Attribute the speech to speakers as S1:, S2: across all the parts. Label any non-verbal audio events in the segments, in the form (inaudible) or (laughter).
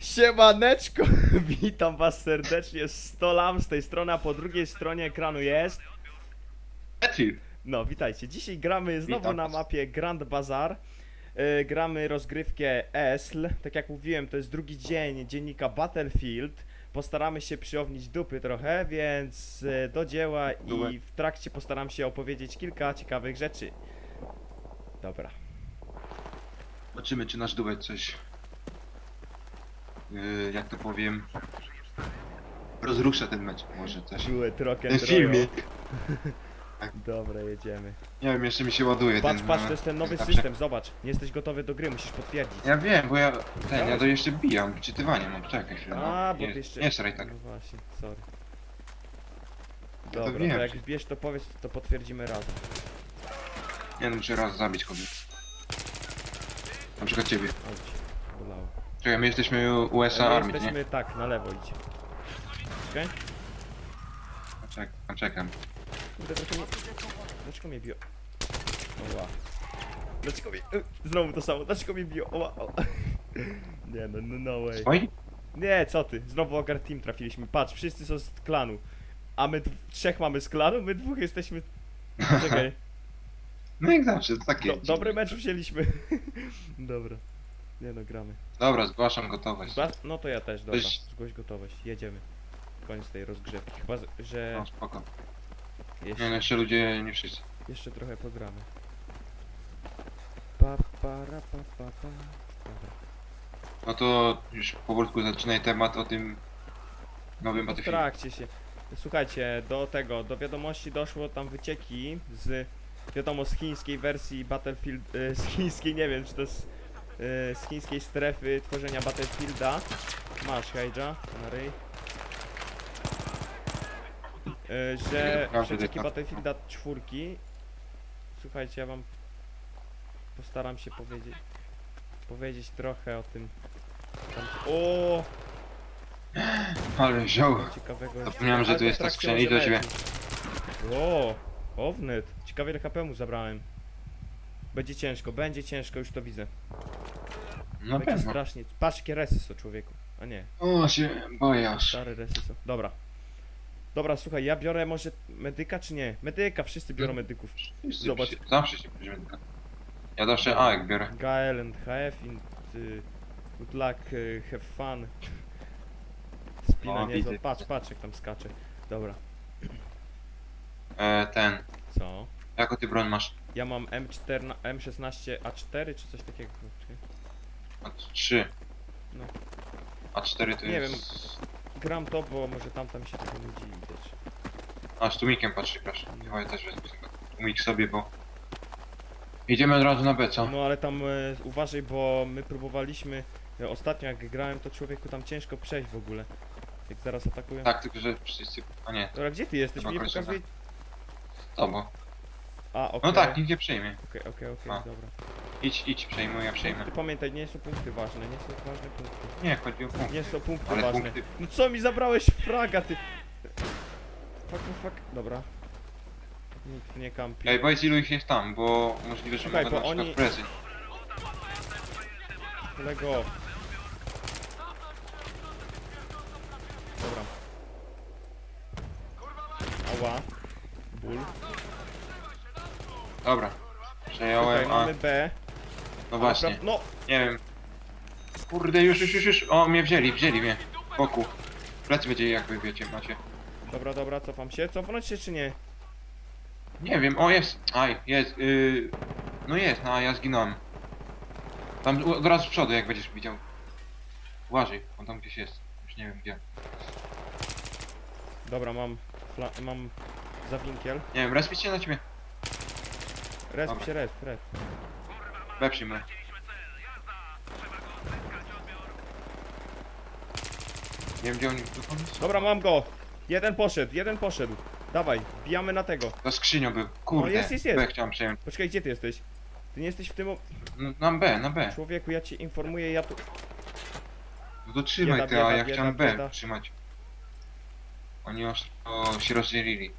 S1: Siemaneczko, (laughs) witam was serdecznie, Stolam z tej strony, a po drugiej stronie ekranu jest... No, witajcie, dzisiaj gramy znowu
S2: Witam
S1: na
S2: was.
S1: mapie Grand Bazar. E, gramy rozgrywkę ESL, tak jak mówiłem, to jest drugi dzień dziennika Battlefield. Postaramy się przyownić dupy trochę, więc e, do dzieła i
S2: Dupy.
S1: w trakcie postaram się opowiedzieć kilka ciekawych rzeczy. Dobra.
S2: Zobaczymy, czy nasz duet coś... Yy, jak to powiem... Rozrusza ten mecz, może coś.
S1: Duet rock
S2: Ten filmik. (laughs)
S1: Dobra, jedziemy.
S2: Nie wiem, jeszcze mi się ładuje
S1: Patrz,
S2: ten...
S1: patrz,
S2: no,
S1: to jest ten nowy
S2: zawsze-
S1: system, zobacz. Nie jesteś gotowy do gry, musisz potwierdzić.
S2: Ja wiem, bo ja... Ten, ja to jeszcze bijam, czytywanie mam, czekaj chwilę. no.
S1: A, bo
S2: nie,
S1: ty jeszcze...
S2: Nie sraj tak.
S1: No właśnie, sorry.
S2: Ja to
S1: Dobra, to, jak wbierz to powiedz, to potwierdzimy razem.
S2: Nie no, muszę raz zabić kogoś. Na przykład ciebie.
S1: Chodź.
S2: Czekaj, my jesteśmy USA
S1: My
S2: Army, nie?
S1: jesteśmy, tak, na lewo idź. Okej?
S2: Czekam, czekam.
S1: Kurde, dlaczego mnie... Dlaczego mnie biło? Oła. Dlaczego mnie... y, Znowu to samo, dlaczego mnie biło? Oła, o. (laughs) Nie no, no, no way.
S2: Swoi?
S1: Nie, co ty? Znowu Ogar Team trafiliśmy. Patrz, wszyscy są z klanu. A my trzech mamy z klanu, my dwóch jesteśmy... (laughs) Czekaj.
S2: No jak zawsze, to takie...
S1: Do, dobry mecz wzięliśmy. (laughs) Dobra. Nie no, gramy.
S2: Dobra, zgłaszam gotowość.
S1: No to ja też, dobra.
S2: Weź-
S1: Zgłoś gotowość. Jedziemy. Koniec tej rozgrzewki. Chyba, z- że
S2: No, spoko. Nie no,
S1: jeszcze,
S2: jeszcze ludzie, nie wszyscy.
S1: jeszcze trochę pogramy. Pa, para, pa, pa, pa. Dobra.
S2: No to już powolutku zaczynaj temat o tym nowym
S1: W
S2: Battlefield.
S1: trakcie się. Słuchajcie, do tego, do wiadomości doszło tam wycieki z, wiadomo, z chińskiej wersji Battlefield, y, z chińskiej, nie wiem, czy to y, z chińskiej strefy tworzenia Battlefielda. Masz, Hejdża, na ryj. Y, że przecieki
S2: tak.
S1: Battlefielda czwórki, słuchajcie, ja wam postaram się powiedzieć, powiedzieć trochę o tym. Tam, o,
S2: Ale wziął.
S1: ciekawego.
S2: Zapomniałem, że tu jest ta skrzynia i do
S1: rozgrywki. O, Ownet. Ciekawie ile HP mu zabrałem. Będzie ciężko, będzie ciężko, już to widzę.
S2: Na
S1: będzie
S2: pewno.
S1: strasznie. Patrz, jakie resy są człowieku. A nie,
S2: O, się boję aż.
S1: resy są. Dobra. Dobra, słuchaj, ja biorę może medyka czy nie? Medyka, wszyscy biorą medyków.
S2: Wszyscy
S1: Zobacz.
S2: się- Zawsze się bierzemy tylko. Ja zawsze A jak biorę.
S1: Gael and HF and y, good luck, y, have fun. Spina
S2: O,
S1: nie,
S2: widzę,
S1: patrz, patrz jak tam skacze. Dobra,
S2: E, ten.
S1: co?
S2: Jaką ty broń masz?
S1: Ja mam M4, M16 A4 czy coś takiego. Czekaj.
S2: A3.
S1: No.
S2: A4 to
S1: Nie
S2: jest...
S1: Gram to, bo może tamta mi się tego nudzi wiesz.
S2: A, z tłumikiem patrzy, proszę. Chyba ja też wezmę tego tłumik sobie, bo... Idziemy od razu na B, co?
S1: No ale tam e, uważaj, bo my próbowaliśmy. E, ostatnio jak grałem, to człowieku tam ciężko przejść w ogóle. Jak zaraz atakują.
S2: Tak, tylko że wszyscy... A nie,
S1: Dobra, gdzie ty jesteś?
S2: Kończymy.
S1: pokazuje.
S2: to bo...
S1: A, okej.
S2: No tak, nikt nie przejmie.
S1: Okej, okej, okej,
S2: A.
S1: dobra.
S2: Idź, idź, przejmuj, ja przejmę.
S1: Ty pamiętaj, nie są punkty ważne, nie są ważne punkty.
S2: Nie, chodzi o punkt.
S1: Nie są punkty
S2: Ale
S1: ważne.
S2: punkty...
S1: No co mi zabrałeś fraga, ty? Fuck, no fuck. Dobra. Nikt nie kampi.
S2: Ej, powiedz ilu ich jest tam, bo możliwe, że
S1: Słuchaj,
S2: mogą na
S1: bo
S2: przykład
S1: oni-
S2: prezy.
S1: Lego. Dobra. Ała. Ból.
S2: Dobra.
S1: Tutaj
S2: Przejąłem, a...
S1: mamy B.
S2: No właśnie,
S1: No,
S2: nie wiem. Kurde, już, już, już, już. O, mnie wzięli, wzięli mnie. Boku. Plecy będzie jakby wiecie, macie.
S1: dobra, dobra, cofam się. Cofnąć się czy nie?
S2: Nie wiem, o jest. Aj, jest. Yy... No jest, no a ja zginąłem. Tam u- od razu z przodu, jak będziesz widział. Uważaj, on tam gdzieś jest. Już nie wiem gdzie.
S1: Dobra, mam. Fla- mam zawinkiel.
S2: Nie wiem, respicie na ciebie.
S1: Resp
S2: Dobra.
S1: się, resp, resp.
S2: Przyjmę. Nie wiem gdzie oni.
S1: Dobra, mam go. Jeden poszedł, jeden poszedł. Dawaj, bijamy na tego.
S2: Za skrzynią był. Kurde.
S1: jest, jest, jest.
S2: B chciałem.
S1: Poczekaj, gdzie ty jesteś? Ty nie jesteś w tym... o-
S2: No, na B, na B.
S1: Człowieku, ja cię informuję, ja tu...
S2: No to trzymaj
S1: Bieda,
S2: ty, a
S1: bieda,
S2: ja
S1: bieda,
S2: chciałem B
S1: bieda.
S2: trzymać. Oni już o, się rozdzielili.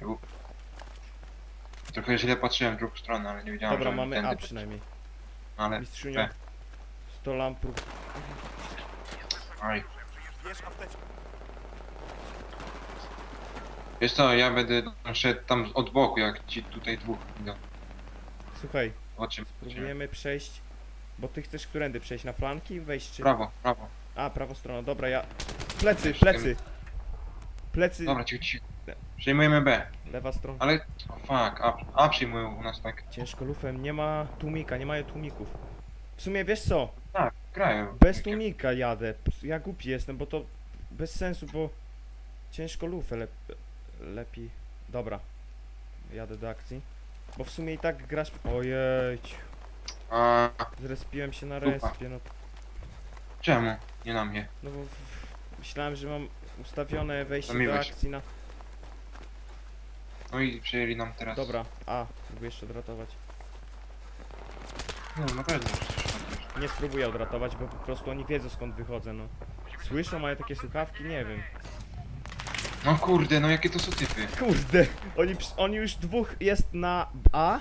S2: Ja był- Trochę źle patrzyłem w drugą stronę, ale nie wiedziałem,
S1: Dobra,
S2: że
S1: mamy A przynajmniej.
S2: Ale
S1: Mistrzunio.
S2: B.
S1: 100 lamp.
S2: Aj. Wiesz co, ja będę szedł tam od boku, jak ci tutaj dwóch idą.
S1: Słuchaj,
S2: O czym?
S1: próbujemy przejść, bo ty chcesz którędy przejść, na flanki, wejść czy...
S2: Prawo, prawo.
S1: A, prawo stroną, dobra, ja... Plecy, plecy! Plecy,
S2: Dobra, cicho, cicho. Przejmujemy B.
S1: lewa strona.
S2: Ale, fuck, A, A przyjmują u nas tak.
S1: Ciężko lufem, nie ma tłumika, nie mają tłumików. W sumie wiesz co,
S2: Tak, grają.
S1: bez tłumika jadę, ja głupi jestem, bo to bez sensu, bo ciężko lufę lep lepiej. Dobra, jadę do akcji. Bo w sumie i tak grasz... Ojej,
S2: A
S1: zrespiłem się na
S2: Dupa.
S1: respie, no,
S2: czemu? Nie na mnie.
S1: no bo w- myślałem, że mam ustawione wejście do akcji na...
S2: No i przejęli nam teraz.
S1: Dobra, a, próbuję jeszcze odratować.
S2: No, na pewno.
S1: Nie spróbuję odratować, bo po prostu oni wiedzą skąd wychodzę, no. Słyszą, mają takie słuchawki? Nie wiem.
S2: No kurde, no jakie to są typy.
S1: Kurde, oni, ps- oni już dwóch jest na A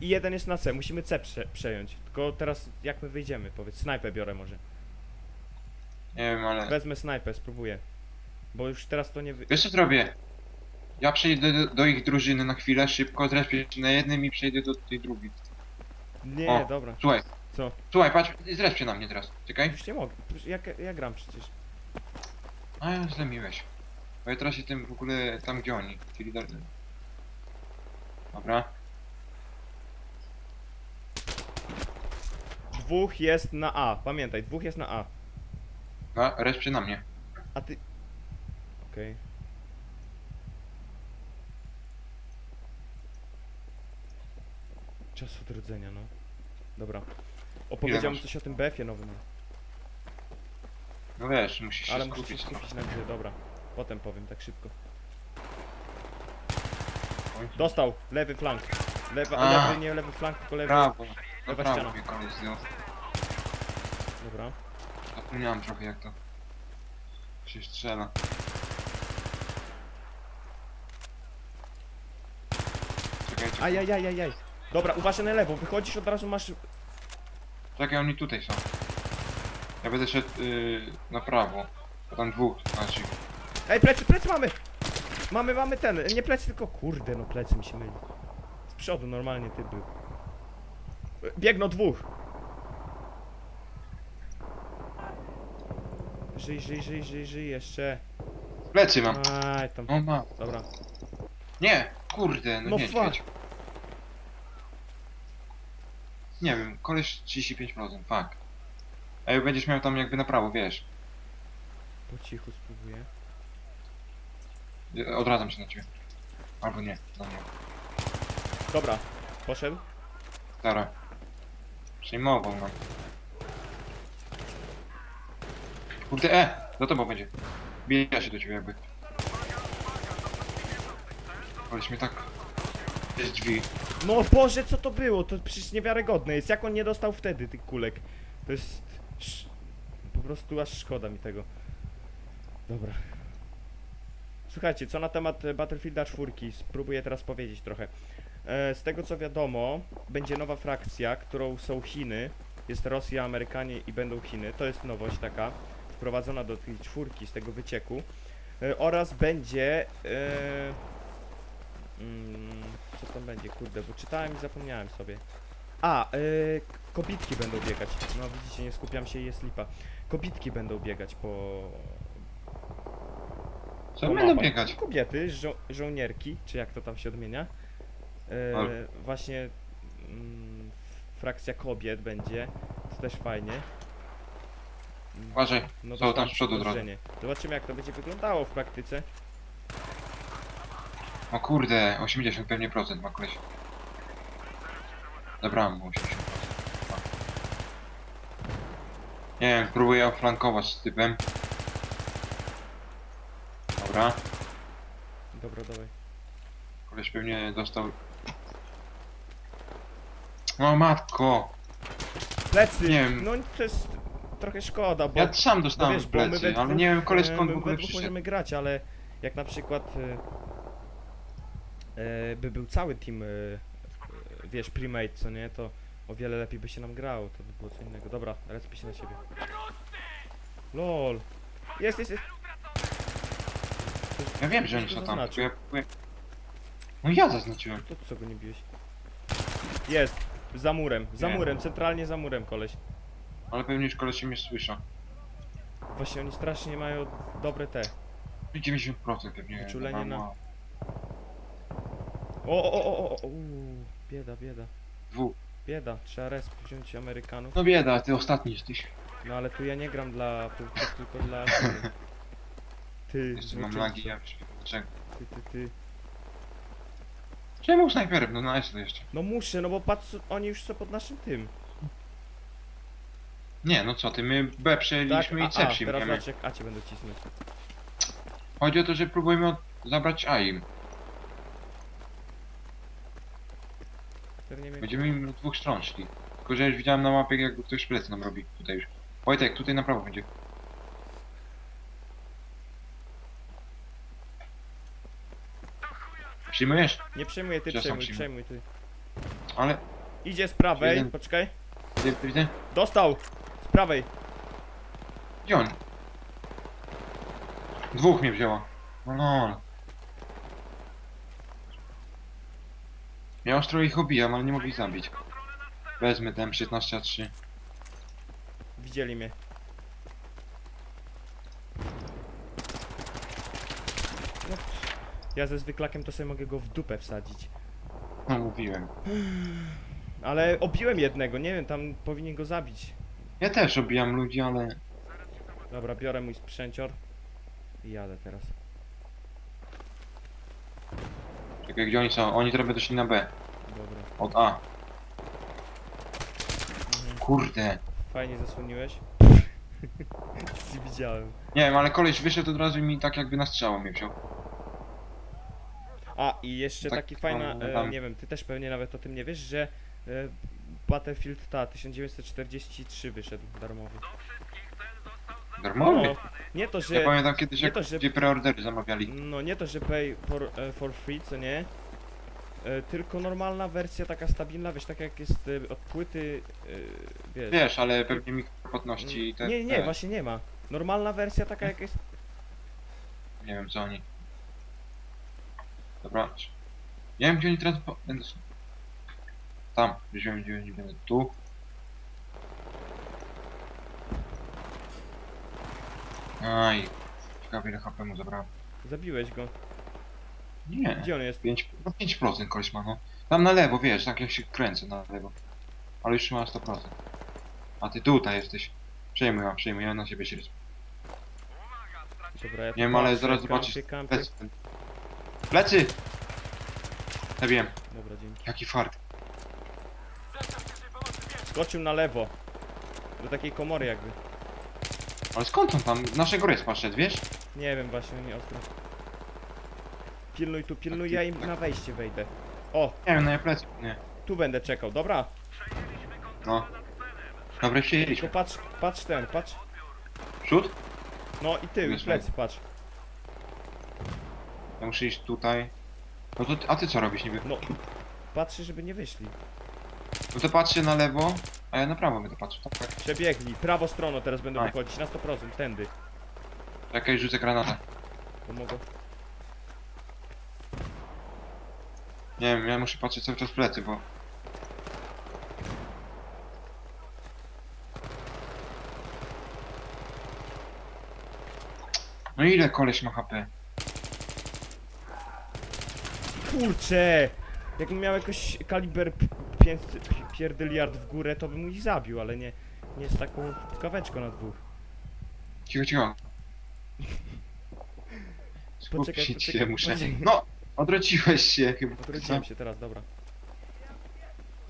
S1: i jeden jest na C. Musimy C prze przejąć. Tylko teraz jak my wyjdziemy? Powiedz, snajpę biorę może.
S2: Nie wiem, ale...
S1: Wezmę snajpę, spróbuję. Bo już teraz to nie wy...
S2: Wiesz co zrobię? Ja przejdę do, do ich drużyny na chwilę, szybko, zrespię się na jednym i przejdę do tej drugiej.
S1: Nie,
S2: O.
S1: dobra.
S2: Słuchaj.
S1: Co?
S2: Słuchaj, patrz, zresztą się na mnie teraz. Czekaj.
S1: Już nie mogę. Przecież Ja, ja gram przecież.
S2: A ja źle miłeś. Bo ja teraz jestem w ogóle tam gdzie oni, czyli do... Dobra.
S1: Dwóch jest na A. Pamiętaj, dwóch jest na A.
S2: A, reszcie na mnie.
S1: A ty... Okej. Czas odrodzenia, no. Dobra. Opowiedział mi
S2: masz?
S1: coś o tym BF-ie nowym.
S2: No wiesz, musisz się
S1: Ale muszę się
S2: skupić.
S1: skupić na grze, dobra. Potem powiem, tak szybko.
S2: Oj.
S1: Dostał, lewy flank. Lewa,
S2: A.
S1: lewy, nie lewy flank, tylko lewy.
S2: Brawo. No
S1: Lewa
S2: brawo
S1: ściana.
S2: mnie koleś zdjął.
S1: Dobra.
S2: Zapomniałem trochę jak to się strzela. Czekaj, czekaj.
S1: Ajajajajaj. Dobra, uważaj na lewo, wychodzisz od razu masz...
S2: Czekaj, oni tutaj są. Ja będę szedł yy, na prawo. Bo tam dwóch, znaczy.
S1: Ej, plecy, plecy mamy! Mamy, mamy ten, nie plecy, tylko kurde, no plecy mi się myli. Z przodu normalnie ty był. Biegną dwóch. Żyj, żyj, żyj, żyj, żyj jeszcze.
S2: Plecy mam.
S1: Aj, tam.
S2: O ma.
S1: Dobra.
S2: Nie! Kurde, no,
S1: No
S2: nie,
S1: fuck.
S2: Nie wiem, koleś 35%, fuck. Ej, będziesz miał tam jakby na prawo, wiesz.
S1: Po cichu spróbuję.
S2: Ja Odradzam się na ciebie. Albo nie, no nie.
S1: Dobra, poszedł.
S2: Stara. Przejmował nam. Kurde, e! Za tobą będzie. Bija się do ciebie jakby. Koleś mnie tak... Jest drzwi.
S1: No Boże, co to było? To przecież niewiarygodne jest. Jak on nie dostał wtedy tych kulek? To jest... Po prostu aż szkoda mi tego. Dobra. Słuchajcie, co na temat e, Battlefielda 4? Spróbuję teraz powiedzieć trochę. E, z tego co wiadomo, będzie nowa frakcja, którą są Chiny. Jest Rosja, Amerykanie i będą Chiny. To jest nowość taka, wprowadzona do tej czwórki z tego wycieku. E, oraz będzie... Mm, co tam będzie? Kurde, bo czytałem i zapomniałem sobie. A, yy, kobitki będą biegać. No widzicie, nie skupiam się i jest lipa. Kobitki będą biegać po...
S2: Co
S1: po
S2: będą
S1: mapach.
S2: biegać?
S1: Kobiety, żo żołnierki, czy jak to tam się odmienia. Yy,
S2: Ale-
S1: Właśnie mm, frakcja kobiet będzie. To też fajnie. Mm,
S2: Uważaj,
S1: No
S2: są tam z przodu
S1: przybliżenie. Zobaczymy jak to będzie wyglądało w praktyce.
S2: O kurde, 80 pewnie procent ma koleś. Zabrałem mu 80%. A. Nie wiem, próbuję oflankować z typem. Dobra,
S1: Dobra, dawaj.
S2: koleś pewnie dostał... No matko!
S1: Plecy!
S2: Nie wiem.
S1: No to jest trochę szkoda, bo...
S2: Ja sam
S1: no
S2: dostałem
S1: wiesz,
S2: w
S1: bo my we
S2: plecy, ale
S1: dwóch,
S2: nie wiem koleś
S1: e,
S2: skąd w ogóle
S1: we dwóch
S2: przyszedł.
S1: możemy grać, ale jak na przykład e, e, by był cały team, e, e, wiesz, primate, co nie, to o wiele lepiej by się nam grało, to by było co innego. Dobra, respię się na siebie. Lol. Jest, jest, jest.
S2: Ja wiem, że oni są tam, tylko ja próbuję... No ja zaznaczyłem.
S1: To co go nie biłeś? Jest. Za murem, za
S2: Nie.
S1: murem, centralnie za murem koleś.
S2: Ale pewnie już koleś mnie słyszą.
S1: Właśnie oni strasznie mają dobre te.
S2: 90% pewnie.
S1: Wyczulenie na-
S2: mało.
S1: O, o, o, o, o, uuu, bieda, bieda.
S2: Dwóch.
S1: Bieda, trzeba resp wziąć Amerykanów.
S2: No bieda, ty ostatni jesteś.
S1: No ale tu ja nie gram dla punktów, tylko dla... (laughs) Ty, ty
S2: Jeszcze mam lagi, ja już nie wiem dlaczego.
S1: Ty, ty, ty.
S2: Czemu snajperem? No na to jeszcze.
S1: No muszę, no bo patrz, oni już są pod naszym tym.
S2: Nie, no co ty, my B przejęliśmy
S1: a,
S2: i C
S1: a, teraz
S2: przyjmiemy.
S1: zobacz jak A cię będą cisnąć.
S2: Chodzi o to, że próbujemy od... zabrać A im.
S1: Pewnie mnie...
S2: Będziemy im dwóch stron szli. Tylko, że już widziałem na mapie, jakby ktoś plecy nam robi. Tutaj już. Wojtek, tutaj na prawo będzie. Przyjmujesz?
S1: Nie przejmuję, ty
S2: Ja sam
S1: przejmuj,
S2: przyjmę.
S1: przejmuj ty.
S2: Ale...
S1: Idzie z prawej,
S2: Jeden.
S1: poczekaj.
S2: Widzę, widzę.
S1: Dostał! Z prawej.
S2: Gdzie on? Dwóch mnie wzięło. No no. Ja ostro ich obijam, ale nie mogli zabić. Wezmę ten 16 a 3.
S1: Widzieli mnie. No, ja ze zwyklakiem to sobie mogę go w dupę wsadzić.
S2: No mówiłem.
S1: Ale obiłem jednego, nie wiem, tam powinien go zabić.
S2: Ja też obijam ludzi, ale...
S1: Dobra, biorę mój sprzęcior i jadę teraz.
S2: Czekaj, gdzie oni są? Oni teraz będą szli na B.
S1: Dobra.
S2: Od A.
S1: Mhm.
S2: Kurde.
S1: Fajnie zasłoniłeś. (laughs) Nie widziałem.
S2: Nie wiem, ale koleś wyszedł od razu i mi tak jakby na strzałą mnie wziął.
S1: A i jeszcze
S2: Tak,
S1: taki fajna,
S2: no,
S1: e,
S2: tam-
S1: nie wiem, ty też pewnie nawet o tym nie wiesz, że e, Battlefield ta 1943 wyszedł darmowy.
S2: Darmowy.
S1: No, nie to,
S2: Ja
S1: że
S2: pamiętam kiedyś,
S1: nie
S2: jak
S1: to, że-
S2: gdzie preordery zamawiali.
S1: no nie to, że pay for, e, for free, co nie? E, tylko normalna wersja taka stabilna, wiesz, tak jak jest e, od płyty, e, wiesz.
S2: Wiesz, ale pewnie mikropłatności i te...
S1: nie, nie,
S2: te-
S1: właśnie nie ma. Normalna wersja taka jak jest.
S2: Nie wiem co oni. Dobra. Nie wiem gdzie oni teraz po- będą. Tam, gdzie oni będą. Tu. Aj. Ciekawe ile HP mu zabrałem.
S1: Zabiłeś go.
S2: Nie.
S1: Gdzie on jest?
S2: 5, no 5% koleś ma no. Tam na lewo, wiesz, tak jak się kręcę na lewo. Ale już ma 100%. A ty tutaj jesteś. Przejmuj, ja przejmuj, ja na siebie się
S1: Dobra, ja
S2: Nie wiem, ale zaraz zobaczysz. Plecy. Plecy! Ja wiem,
S1: Dobra, dzięki.
S2: jaki fart.
S1: Skoczył na lewo. Do takiej komory jakby.
S2: Ale skąd on tam? Naszego respa szedł, wiesz?
S1: Nie wiem właśnie, nie ostro. Pilnuj tu, pilnuj,
S2: ty-
S1: ja im na wejście wejdę. O,
S2: Nie wiem, na plecy. Nie.
S1: tu będę czekał, dobra?
S2: No. Dobra,
S1: Tylko
S2: przyjęliśmy.
S1: patrz, patrz ten, patrz.
S2: Przód?
S1: No i tył, i
S2: Wiesz,
S1: plecy, patrz.
S2: Ja muszę iść tutaj. No to ty, a ty co robisz niby?
S1: No, patrzy, żeby nie wyszli.
S2: No to patrzę na lewo, a ja na prawo będę patrzył. Tak, tak.
S1: Przebiegli, prawo stroną teraz będą
S2: Daj.
S1: wychodzić, na 100%, tędy.
S2: Czekaj, rzucę granatę.
S1: Pomogę.
S2: Nie wiem, ja muszę patrzeć cały czas w plecy, bo... No ile koleś ma HP?
S1: Kurczę! Jakbym miał jakoś kaliber 5 pierdyliard w górę, to bym ich zabił, ale nie, nie z taką kaweczką na dwóch.
S2: Cicho, cicho.
S1: Poczekaj, (laughs)
S2: Skupić
S1: poczekaj,
S2: się muszę.
S1: poczekaj.
S2: No! Odwróciłeś się chyba.
S1: Odwróciłem się teraz, dobra.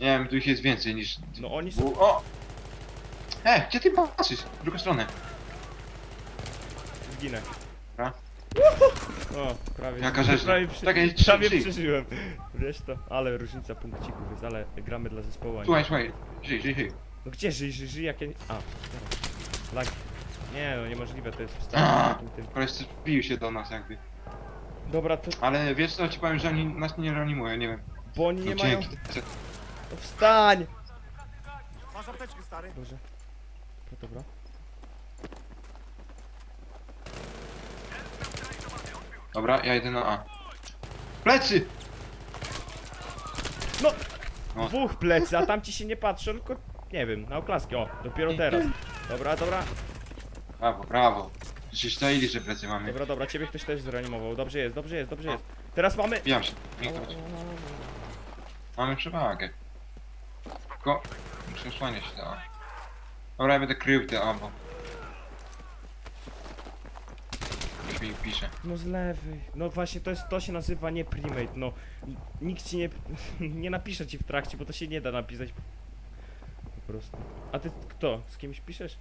S2: Nie wiem, tu ich jest więcej niż...
S1: No oni są...
S2: O! E, gdzie ty patrzysz? W drugą stronę.
S1: Zginę.
S2: Dobra.
S1: O, prawie.
S2: Jaka rzeźnia.
S1: Prawie, przy,
S2: Czekaj,
S1: prawie
S2: żyj.
S1: przeżyłem. Wiesz to, ale różnica punkcików jest, ale gramy dla zespołu. a nie-
S2: Słuchaj, słuchaj. Żyj, żyj, żyj.
S1: No gdzie żyj, żyj, żyj, jak ja nie... A, teraz. Lag. Nie no, niemożliwe, to jest wstanie tym, tym.
S2: Koleś wbił się do nas jakby.
S1: Dobra, to...
S2: Ale wiesz co, ci powiem, że oni nas nie reanimują, nie wiem.
S1: Bo oni
S2: No
S1: nie mają...
S2: dzięki.
S1: No wstań!
S3: Masz apteczkę, stary?
S1: Boże. No dobra.
S2: Dobra, ja idę na A. Plecy!
S1: No!
S2: No.
S1: Dwóch plecy, a tam ci się nie patrzą, tylko nie wiem, na oklaski. O, dopiero teraz. Dobra, dobra,
S2: Brawo, brawo. Przecież czaili, że plecy mamy.
S1: dobra, dobra, ciebie ktoś też zreanimował. Dobrze jest, dobrze jest, dobrze jest. Teraz mamy.
S2: Bijam się. Nie. Mamy przewagę. Tylko przesłania się da. Dobra, ja będę krył te A, bo... Pisze.
S1: No z lewej. No właśnie to jest to się nazywa nie primate, no. N- Nikt ci nie, (laughs) nie napisze ci w trakcie, bo to się nie da napisać. Po prostu. A ty kto? Z kimś piszesz?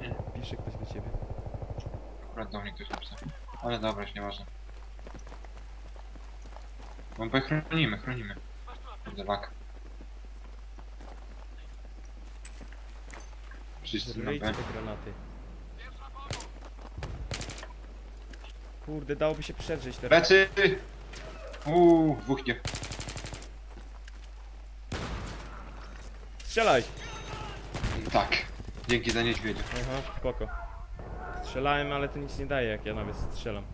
S2: Nie. (laughs)
S1: Pisze ktoś do ciebie.
S2: Akurat do mnie ktoś napisał. Ale dobra, już nieważne. No bo chronimy, chronimy. Kurde, lak. Wszyscy na
S1: te granaty. Kurde, dałoby się przedrzeć teraz.
S2: Plecy! Uuu, dwóch nie.
S1: Strzelaj!
S2: Tak. Dzięki za niedźwiedziu.
S1: Aha, spoko. Strzelałem, ale to nic nie daje, jak ja nawet strzelam.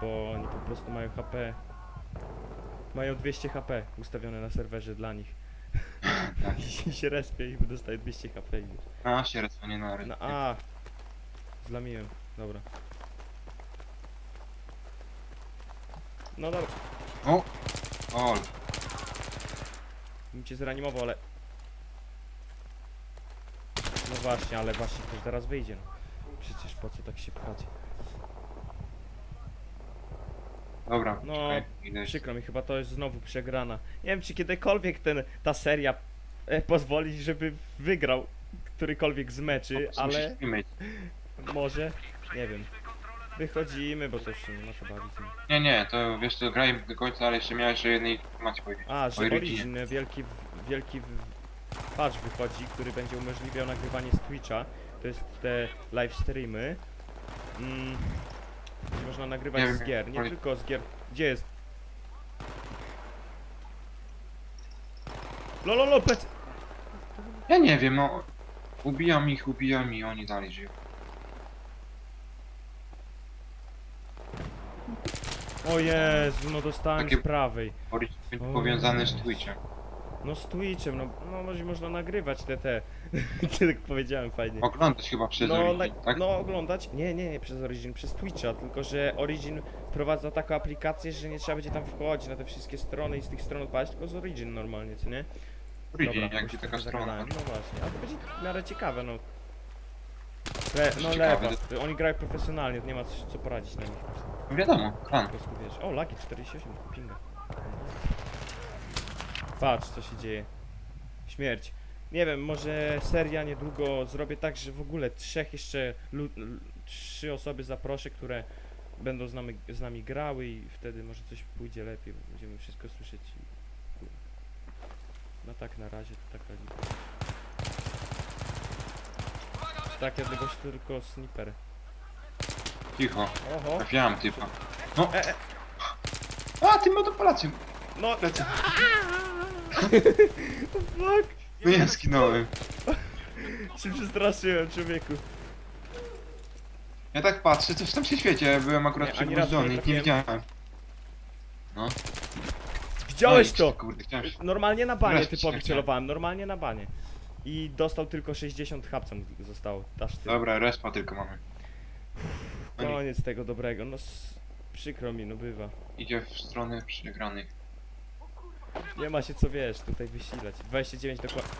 S1: Bo oni po prostu mają HP. Mają 200 HP ustawione na serwerze dla nich. (laughs)
S2: Tak. (laughs)
S1: I się respie i dostaje 200 HP i już.
S2: A, się raz, nie na
S1: Na A! Zlamiłem, dobra. No dobra,
S2: O! Ol.
S1: bym cię zreanimował, ale... No właśnie, ale właśnie ktoś zaraz wyjdzie. No. Przecież po co tak się pchać?
S2: Dobra,
S1: No,
S2: czekaj, idę.
S1: Przykro mi, chyba to jest znowu przegrana. Nie wiem, czy kiedykolwiek ten, ta seria e, pozwoli, żeby wygrał którykolwiek z meczy,
S2: O, musisz
S1: ale może, nie wiem. Wychodzimy, bo już się nie ma co bawić.
S2: Nie, nie, to wiesz co, graj do końca, ale jeszcze miałeś o jednej informacji powiedzieć.
S1: A, że. Origin, wielki, wielki patch wychodzi, który będzie umożliwiał nagrywanie z Twitcha. To jest te live streamy. Mm, gdzie można nagrywać
S2: Nie
S1: z gier, nie tylko z gier. Gdzie jest? Lololo, plec!
S2: Ja nie wiem, no. Ubijam ich, ubijam i oni dalej żyją.
S1: O Jezu, no dostałem
S2: Takie-
S1: z prawej.
S2: Origin
S1: O.
S2: powiązany z Twitchem.
S1: No z Twitchem, no, no może można nagrywać te te. (laughs) tak powiedziałem fajnie.
S2: Oglądać chyba przez
S1: No,
S2: Origin,
S1: na-
S2: tak?
S1: no oglądać? Nie, nie, nie przez Origin, przez Twitcha, tylko że Origin wprowadza taką aplikację, że nie trzeba będzie tam wchodzić na te wszystkie strony i z tych stron odpalić, tylko z Origin normalnie, co nie?
S2: Origin,
S1: Dobra,
S2: jakby
S1: już
S2: taka
S1: trochę
S2: strona.
S1: zagadałem. No właśnie, a to będzie w miarę ciekawe, no. Le, no
S2: ciekawe,
S1: lewa, oni grają profesjonalnie, nie ma co, co poradzić na nich.
S2: Wiadomo, klan.
S1: Po prostu wiesz. O, lagi 48, pinga. Patrz co się dzieje. Śmierć. Nie wiem, może seria niedługo zrobię tak, że w ogóle trzech jeszcze lu- l- trzy osoby zaproszę, które będą z nami, z nami grały i wtedy może coś pójdzie lepiej, bo będziemy wszystko słyszeć i... No tak na razie to taka lipa. Tak, jednego tylko sniper.
S2: Cicho,
S1: Oho!
S2: trafiałem typa. No!
S1: E, e.
S2: A, ty ma do Polacy!
S1: No!
S2: Lecę.
S1: Fuck!
S2: No ja skinąłem. (laughs)
S1: Się przestraszyłem, człowieku.
S2: Ja tak patrzę, coś tam się świeci, ja byłem akurat
S1: Nie, ani razu
S2: i nie
S1: trafiłem.
S2: widziałem. No.
S1: Widziałeś
S2: Oj,
S1: to?
S2: Kurde, chciałem się...
S1: Normalnie na banie
S2: Wreszcie
S1: typowi celowałem, normalnie na banie. I dostał tylko 60 hapcem zostało, aż tyle.
S2: Dobra, respa tylko mamy. Nie,
S1: Koniec tego dobrego, no s- przykro mi, no bywa.
S2: idzie w stronę przegranych.
S1: Nie ma się co wiesz, tutaj wysilać. 29 dokładnie.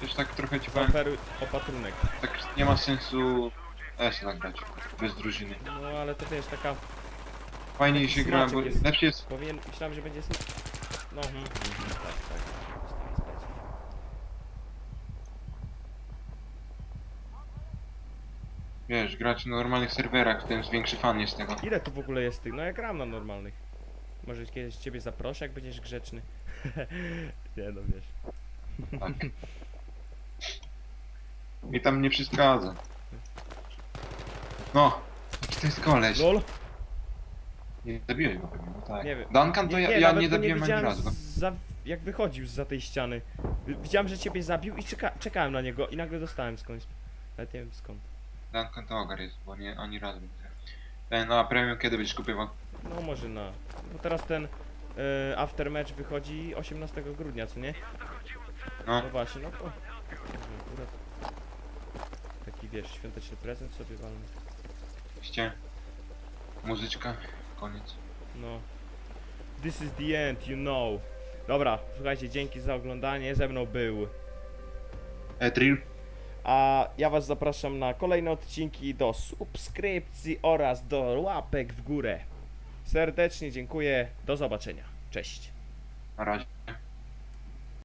S2: Też tak trochę ci powiem,
S1: Oferuj opatrunek.
S2: tak nie ma sensu S nagrać, bez drużyny.
S1: No ale to wiesz, taka...
S2: Fajniej
S1: Taki
S2: się gra, bo
S1: jest.
S2: lepszy jest...
S1: Powinien, myślałem, że będzie... sn- No, mhm, mhm, tak, tak. Dostałem z pleców.
S2: Wiesz, grać na normalnych serwerach, ten większy fan jest tego.
S1: Ile tu w ogóle jest tych? No ja gram na normalnych. Może kiedyś ciebie zaproszę, jak będziesz grzeczny. (laughs) nie no, wiesz.
S2: Tak. Mi tam nie przeszkadza. No, jaki to jest koleś.
S1: LOL?
S2: Nie zabiłeś go pewnie, no tak.
S1: Nie wiem.
S2: Duncan to ja, ja
S1: nawet
S2: nie
S1: go
S2: zabiłem ani
S1: widziałem
S2: razu.
S1: Za, jak wychodził za tej ściany. Wi- Widziałem, że ciebie zabił i czeka, czekałem na niego i nagle dostałem skądś. Nawet nie wiem skąd.
S2: Duncan to ogar jest, bo nie ani razu zabiłem. Ten, a premium kiedy będziesz kupywał?
S1: No może na. Bo teraz ten e, aftermatch wychodzi 18 grudnia, co nie?
S2: No,
S1: No właśnie, no to. może Akurat taki wiesz, świąteczny prezent sobie walmy.
S2: ście. Muzyczka, koniec.
S1: No. This is the end, you know. Dobra, słuchajcie, dzięki za oglądanie. Ze mną był.
S2: Etril.
S1: A ja was zapraszam na kolejne odcinki, do subskrypcji oraz do łapek w górę. Serdecznie dziękuję. Do zobaczenia. Cześć.
S2: Na razie.